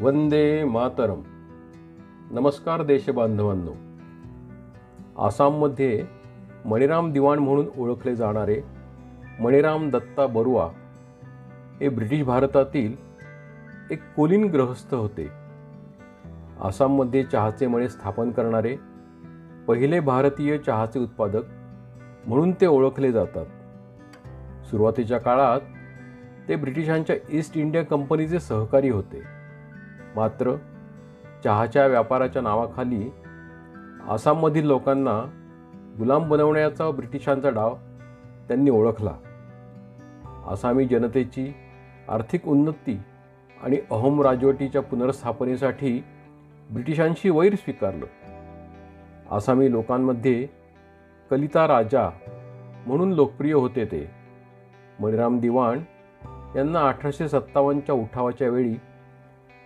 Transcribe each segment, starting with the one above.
वंदे मातरम. नमस्कार देशबांधवांनो. आसाममध्ये मणिराम दिवाण म्हणून ओळखले जाणारे मणिराम दत्ता बरुआ हे ब्रिटिश भारतातील एक कोलीन गृहस्थ होते. आसाममध्ये चहाचे मळे स्थापन करणारे पहिले भारतीय चहाचे उत्पादक म्हणून ते ओळखले जातात. सुरुवातीच्या काळात ते ब्रिटिशांच्या ईस्ट इंडिया कंपनीचे सहकारी होते. मात्र चहाच्या व्यापाराच्या नावाखाली आसाममधील लोकांना गुलाम बनवण्याचा ब्रिटिशांचा डाव त्यांनी ओळखला. आसामी जनतेची आर्थिक उन्नती आणि अहोम राजवटीच्या पुनर्स्थापनेसाठी ब्रिटिशांशी वैर स्वीकारलं. आसामी लोकांमध्ये कलिता राजा म्हणून लोकप्रिय होते ते. मणिराम दिवाण यांना अठराशे सत्तावन्नच्या उठावाच्या वेळी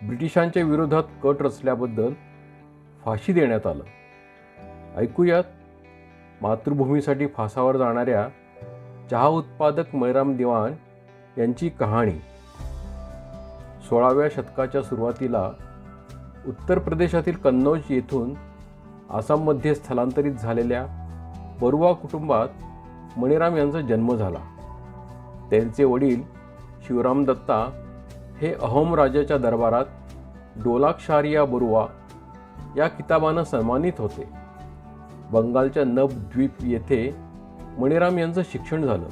ब्रिटिशांच्या विरोधात कट रचल्याबद्दल फाशी देण्यात आलं. ऐकूयात. मातृभूमीसाठी फासावर जाणाऱ्या चहा उत्पादक मणिराम दिवाण यांची कहाणी. सोळाव्या शतकाच्या सुरुवातीला उत्तर प्रदेशातील कन्नौज येथून आसाममध्ये स्थलांतरित झालेल्या बरुआ कुटुंबात मणिराम यांचा जन्म झाला. त्यांचे वडील शिवराम दत्ता हे अहोम राजाच्या दरबारात डोलाक्षारिया बरुआ या किताबानं सन्मानित होते. बंगालच्या नवद्वीप येथे मणिराम यांचं शिक्षण झालं.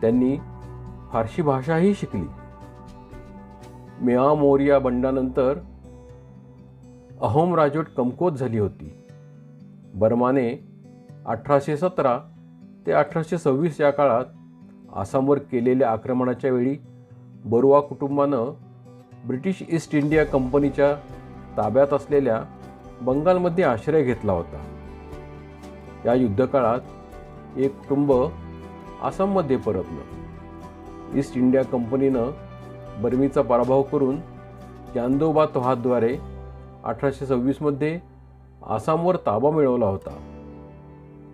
त्यांनी फारशी भाषाही शिकली. मिया मोरिया बंडानंतर अहोम राजवट कमकोत झाली होती. बर्माने अठराशे सतरा ते अठराशे सव्वीस या काळात आसामवर केलेल्या आक्रमणाच्या वेळी बरुआ कुटुंबानं ब्रिटिश ईस्ट इंडिया कंपनीच्या ताब्यात असलेल्या बंगालमध्ये आश्रय घेतला होता. या युद्धकाळात एक कुटुंब आसाममध्ये परतलं. ईस्ट इंडिया कंपनीनं बर्मीचा पराभव करून चांदोबा तोहाद्वारे अठराशे सव्वीसमध्ये आसामवर ताबा मिळवला होता.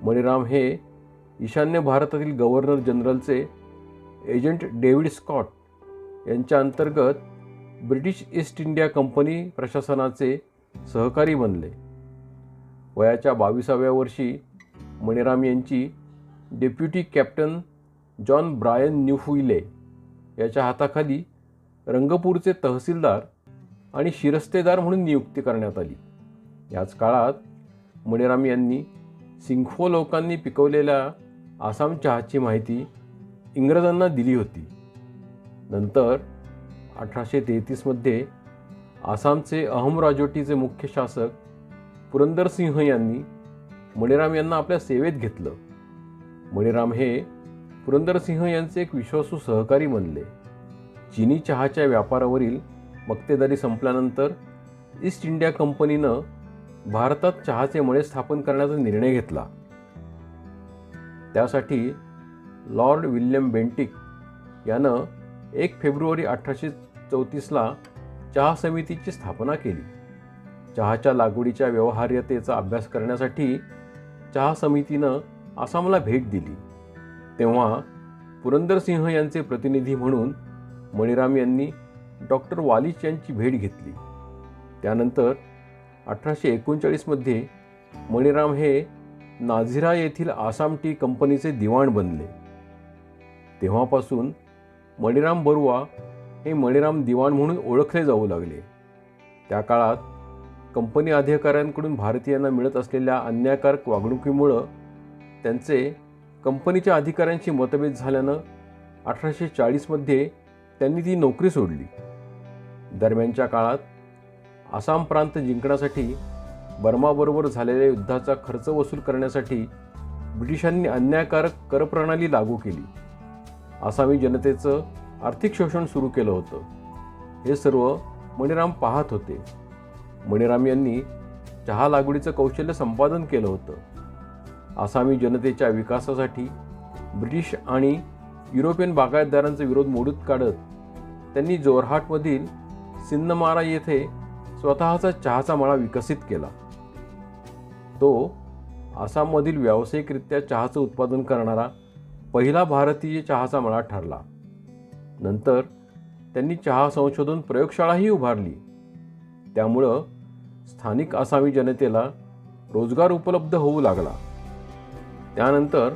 मणिराम हे ईशान्य भारतातील गव्हर्नर जनरलचे एजंट डेव्हिड स्कॉट यांच्या अंतर्गत ब्रिटिश ईस्ट इंडिया कंपनी प्रशासनाचे सहकारी बनले. वयाच्या बावीसाव्या वर्षी मणिराम यांची deputy captain John Bryan Neufville याच्या हाताखाली रंगपूरचे तहसीलदार आणि शिरस्तेदार म्हणून नियुक्ती करण्यात आली. याच काळात मणिराम यांनी सिंखो लोकांनी पिकवलेल्या आसाम चहाची माहिती इंग्रजांना दिली होती. नंतर अठराशे तेहतीसमध्ये आसामचे अहम राजवटीचे मुख्य शासक पुरंदर सिंह यांनी मणिराम यांना आपल्या सेवेत घेतलं. मणिराम हे पुरंदर सिंह यांचे एक विश्वासू सहकारी बनले. चिनी चहाच्या व्यापारावरील मक्तेदारी संपल्यानंतर ईस्ट इंडिया कंपनीनं भारतात चहाचे मळे स्थापन करण्याचा निर्णय घेतला. त्यासाठी लॉर्ड विल्यम बेंटिक यानं एक फेब्रुवारी अठराशे चौतीसला चहा समितीची स्थापना केली. चहाच्या लागवडीच्या व्यवहार्यतेचा अभ्यास करण्यासाठी चहा समितीनं आसामला भेट दिली. तेव्हा पुरंदरसिंह यांचे प्रतिनिधी म्हणून मणिराम यांनी डॉक्टर वालिच यांची भेट घेतली. त्यानंतर अठराशे एकोणचाळीसमध्ये मणिराम हे नाझिरा येथील आसाम टी कंपनीचे दिवाण बनले. तेव्हापासून मणिराम बरुआ हे मणिराम दिवाण म्हणून ओळखले जाऊ लागले. त्या काळात कंपनी अधिकाऱ्यांकडून भारतीयांना मिळत असलेल्या अन्यायकारक वागणुकीमुळं त्यांचे कंपनीच्या अधिकाऱ्यांशी मतभेद झाल्यानं अठराशे चाळीसमध्ये त्यांनी ती नोकरी सोडली. दरम्यानच्या काळात आसाम प्रांत जिंकण्यासाठी बर्माबरोबर झालेल्या युद्धाचा खर्च वसूल करण्यासाठी ब्रिटिशांनी अन्यायकारक करप्रणाली लागू केली. आसामी जनतेचं आर्थिक शोषण सुरू केलं होतं. हे सर्व मणिराम पाहत होते. मणिराम यांनी चहा लागवडीचं कौशल्य संपादन केलं होतं. आसामी जनतेच्या विकासासाठी ब्रिटिश आणि युरोपियन बागायतदारांचा विरोध मोडूत काढत त्यांनी जोरहाटमधील सिन्नमारा येथे स्वतःचा चहाचा मळा विकसित केला. तो आसाममधील व्यावसायिकरित्या चहाचं उत्पादन करणारा पहिला भारतीय चहाचा मळा ठरला. नंतर त्यांनी चहा संशोधन प्रयोगशाळाही उभारली. त्यामुळं स्थानिक आसामी जनतेला रोजगार उपलब्ध होऊ लागला. त्यानंतर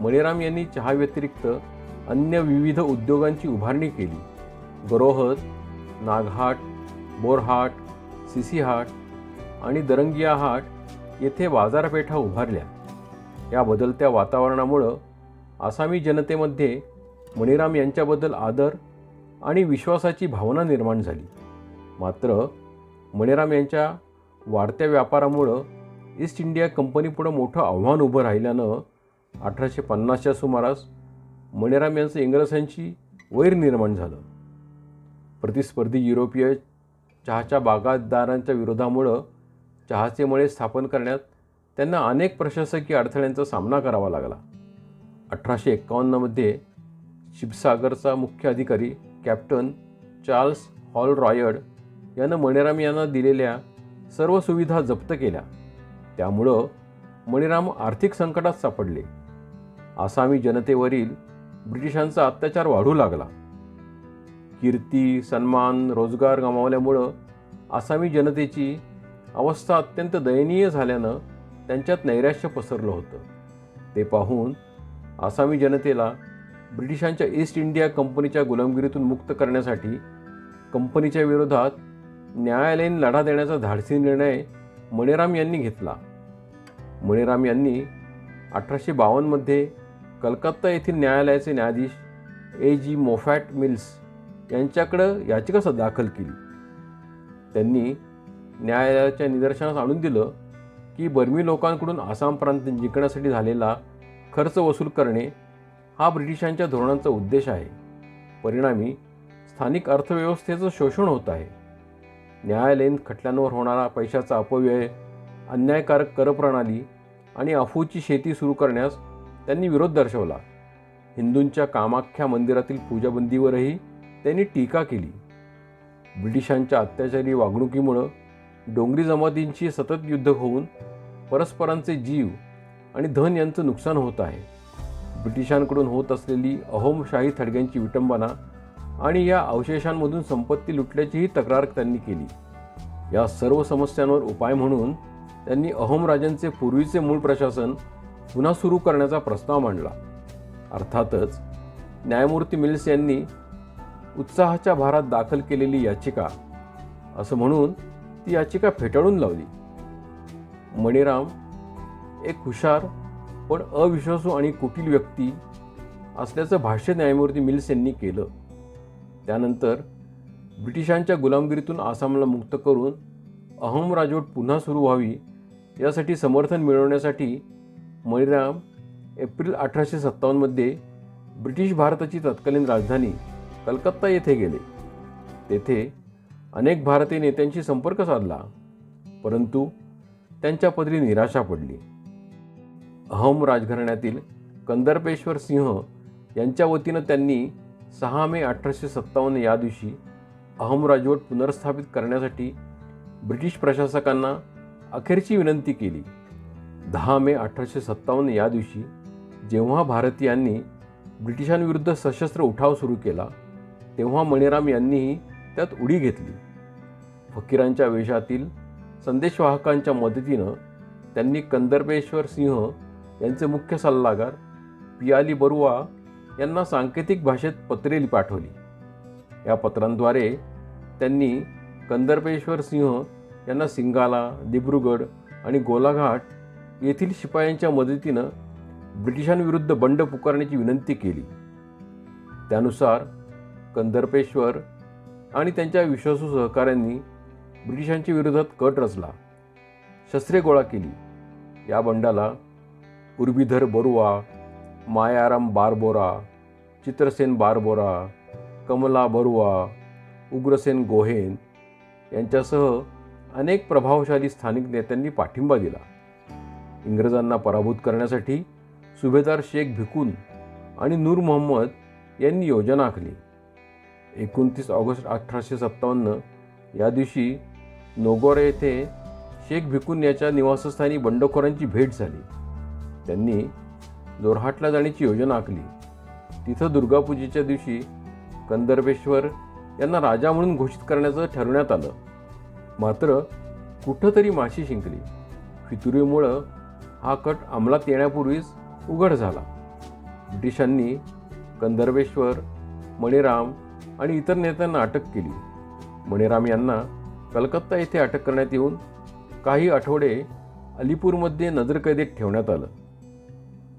मणिराम यांनी चहा व्यतिरिक्त अन्य विविध उद्योगांची उभारणी केली. गरोहत नागहाट बोरहाट सिसीहाट आणि दरंगिया हाट येथे बाजारपेठा उभारल्या. या बदलत्या वातावरणामुळं आसामी जनतेमध्ये मणिराम यांच्याबद्दल आदर आणि विश्वासाची भावना निर्माण झाली. मात्र मणिराम यांच्या वाढत्या व्यापारामुळं ईस्ट इंडिया कंपनीपुढं मोठं आव्हान उभं राहिल्यानं अठराशे पन्नासच्या सुमारास मणिराम यांचं इंग्रजांशी वैर निर्माण झालं. प्रतिस्पर्धी युरोपीय चहाच्या बागायतदारांच्या विरोधामुळं चहाचे मळे स्थापन करण्यात त्यांना अनेक प्रशासकीय अडथळ्यांचा सामना करावा लागला. अठराशे एक्कावन्नमध्ये शिबसागरचा मुख्य अधिकारी कॅप्टन चार्ल्स हॉल रॉयड यानं मणिराम यांना दिलेल्या सर्व सुविधा जप्त केल्या. त्यामुळं मणिराम आर्थिक संकटात सापडले. आसामी जनतेवरील ब्रिटिशांचा अत्याचार वाढू लागला. कीर्ती सन्मान रोजगार गमावल्यामुळं आसामी जनतेची अवस्था अत्यंत दयनीय झाल्यानं त्यांच्यात नैराश्य पसरलं होतं. ते पाहून आसामी जनतेला ब्रिटिशांच्या ईस्ट इंडिया कंपनीच्या गुलामगिरीतून मुक्त करण्यासाठी कंपनीच्या विरोधात न्यायालयीन लढा देण्याचा धाडसी निर्णय मणिराम यांनी घेतला. मणिराम यांनी अठराशे बावन्नमध्ये कलकत्ता येथील न्यायालयाचे न्यायाधीश ए जी मोफॅट मिल्स यांच्याकडं याचिका दाखल केली. त्यांनी न्यायालयाच्या निदर्शनास आणून दिलं की बर्मी लोकांकडून आसाम प्रांत जिंकण्यासाठी झालेला खर्च वसूल करणे हा ब्रिटिशांच्या धोरणांचा उद्देश आहे. परिणामी स्थानिक अर्थव्यवस्थेचं शोषण होत आहे. न्यायालयीन खटल्यांवर होणारा पैशाचा अपव्यय अन्यायकारक करप्रणाली आणि अफूची शेती सुरू करण्यास त्यांनी विरोध दर्शवला. हिंदूंच्या कामाख्या मंदिरातील पूजाबंदीवरही त्यांनी टीका केली. ब्रिटिशांच्या अत्याचारी वागणुकीमुळं डोंगरी जमातींशी सतत युद्ध होऊन परस्परांचे जीव आणि धन यांचं नुकसान होत आहे. ब्रिटिशांकडून होत असलेली अहोमशाही थडग्यांची विटंबना आणि या अवशेषांमधून संपत्ती लुटल्याचीही तक्रार त्यांनी केली. या सर्व समस्यांवर उपाय म्हणून त्यांनी अहोम राजांचे पूर्वीचे मूळ प्रशासन पुन्हा सुरू करण्याचा प्रस्ताव मांडला. अर्थातच न्यायमूर्ती मिल्स यांनी उत्साहाच्या भारात दाखल केलेली याचिका असं म्हणून ती याचिका फेटाळून लावली. मणिराम एक हुशार पण अविश्वासू आणि कुटील व्यक्ती असल्याचं भाष्य न्यायमूर्ती मिल्स यांनी केलं. त्यानंतर ब्रिटिशांच्या गुलामगिरीतून आसामला मुक्त करून अहम राजवट पुन्हा सुरू व्हावी यासाठी समर्थन मिळवण्यासाठी मणिराम एप्रिल अठराशे सत्तावन्नमध्ये ब्रिटिश भारताची तत्कालीन राजधानी कलकत्ता येथे गेले. तेथे अनेक भारतीय नेत्यांशी संपर्क साधला परंतु त्यांच्या पदरी निराशा पडली. अहम राजघराण्यातील कंदर्पेश्वर सिंह यांच्या वतीनं त्यांनी सहा मे अठराशे सत्तावन्न या दिवशी अहम राजवट पुनर्स्थापित करण्यासाठी ब्रिटिश प्रशासकांना अखेरची विनंती केली. दहा मे अठराशे सत्तावन्न या दिवशी जेव्हा भारतीयांनी ब्रिटिशांविरुद्ध सशस्त्र उठाव सुरू केला तेव्हा मणिराम यांनीही त्यात उडी घेतली. फकीरांच्या वेशातील संदेशवाहकांच्या मदतीनं त्यांनी कंदर्पेश्वर सिंह यांचे मुख्य सल्लागार पियाली बरुआ यांना सांकेतिक भाषेत पत्रे पाठवली. या पत्रांद्वारे त्यांनी कंदर्पेश्वर सिंह यांना सिंगाला दिब्रुगड आणि गोलाघाट येथील शिपायांच्या मदतीनं ब्रिटिशांविरुद्ध बंड पुकारण्याची विनंती केली. त्यानुसार कंदर्पेश्वर आणि त्यांच्या विश्वासू सहकाऱ्यांनी ब्रिटिशांच्या विरोधात कट रचला शस्त्रे गोळा केली. या बंडाला उर्बीधर बरुआ मायाराम बारबोरा चित्रसेन बारबोरा कमला बरुआ उग्रसेन गोहेन यांच्यासह अनेक प्रभावशाली स्थानिक नेत्यांनी पाठिंबा दिला. इंग्रजांना पराभूत करण्यासाठी सुभेदार शेख भिकून आणि नूर मोहम्मद यांनी योजना आखली. एकोणतीस ऑगस्ट अठराशे सत्तावन्न या दिवशी नोगोरा येथे शेख भिकून याच्या निवासस्थानी बंडखोरांची भेट झाली. त्यांनी जोरहाटला जाण्याची योजना आखली. तिथं दुर्गापूजेच्या दिवशी कंदर्भेश्वर यांना राजा म्हणून घोषित करण्याचं ठरवण्यात आलं. मात्र कुठंतरी माशी शिंकली. फितुरीमुळं हा कट अंमलात येण्यापूर्वीच उघड झाला. ब्रिटिशांनी कंदर्वेश्वर मणिराम आणि इतर नेत्यांना अटक केली. मणिराम यांना कलकत्ता येथे अटक करण्यात येऊन काही आठवडे अलीपूरमध्ये नजरकैदेत ठेवण्यात आलं.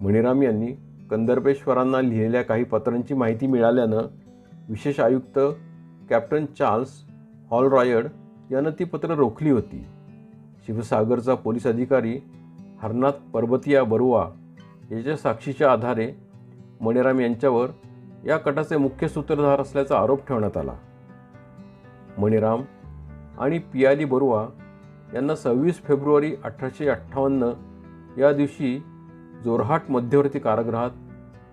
मणिराम यांनी कंदर्पेश्वरांना लिहिलेल्या काही पत्रांची माहिती मिळाल्यानं विशेष आयुक्त कॅप्टन चार्ल्स हॉलरॉयड यानं ती पत्र रोखली होती. शिवसागरचा पोलीस अधिकारी हरनाथ पर्वतिया बरुआ याच्या साक्षीच्या आधारे मणिराम यांच्यावर या कटाचे मुख्य सूत्रधार असल्याचा आरोप ठेवण्यात आला. मणिराम आणि पियाली बरुआ यांना सव्वीस फेब्रुवारी अठराशे अठ्ठावन्न या दिवशी जोरहाट मध्यवर्ती कारागृहात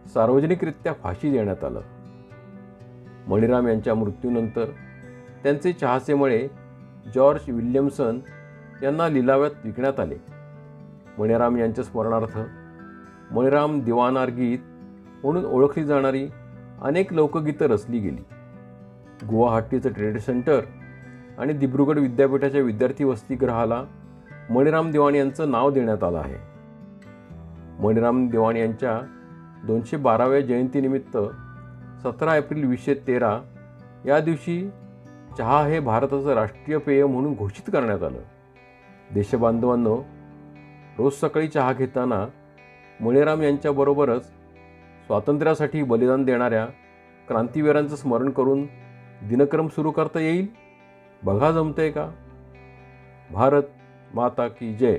सार्वजनिकरित्या फाशी देण्यात आलं. मणिराम यांच्या मृत्यूनंतर त्यांचे चहाचे मळे जॉर्ज विल्यमसन यांना लिलाव्यात विकण्यात आले. मणिराम यांच्या स्मरणार्थ मणिराम दिवानार गीत म्हणून ओळखली जाणारी अनेक लोकगीतं रचली गेली. गुवाहाटीचं ट्रेड सेंटर आणि दिब्रुगड विद्यापीठाच्या विद्यार्थी वसतिगृहाला मणिराम दिवाण यांचं नाव देण्यात आलं आहे. मणिराम दिवाण यांच्या दोनशे बाराव्या जयंतीनिमित्त सतरा एप्रिल वीसशे तेरा या दिवशी चहा हे भारताचं राष्ट्रीय पेय म्हणून घोषित करण्यात आलं. देशबांधवांनो रोज सकाळी चहा घेताना मणिराम यांच्याबरोबरच स्वातंत्र्यासाठी बलिदान देणाऱ्या क्रांतिवीरांचं स्मरण करून दिनक्रम सुरू करता येईल? बघा जमतंय का? भारत माता की जय.